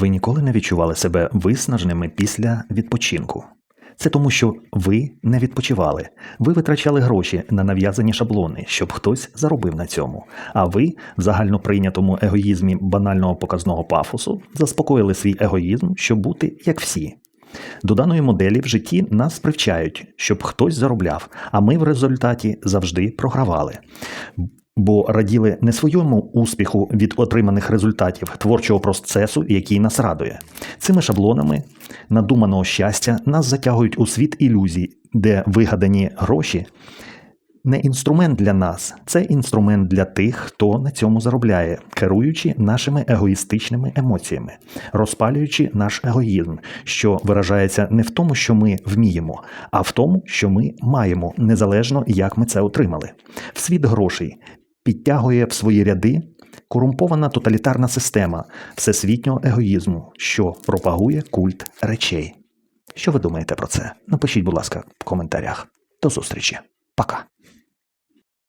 Ви ніколи не відчували себе виснаженими після відпочинку. Це тому, що ви не відпочивали. Ви витрачали гроші на нав'язані шаблони, щоб хтось заробив на цьому. А ви в загальноприйнятому егоїзмі банального показного пафосу заспокоїли свій егоїзм, щоб бути як всі. До даної моделі в житті нас привчають, щоб хтось заробляв, а ми в результаті завжди програвали. Бо раділи не своєму успіху від отриманих результатів творчого процесу, який нас радує. Цими шаблонами надуманого щастя нас затягують у світ ілюзій, де вигадані гроші не інструмент для нас, це інструмент для тих, хто на цьому заробляє, керуючи нашими егоїстичними емоціями, розпалюючи наш егоїзм, що виражається не в тому, що ми вміємо, а в тому, що ми маємо, незалежно як ми це отримали. В світ грошей підтягує в свої ряди корумпована тоталітарна система всесвітнього егоїзму, що пропагує культ речей. Що ви думаєте про це? Напишіть, будь ласка, в коментарях. До зустрічі. Пока.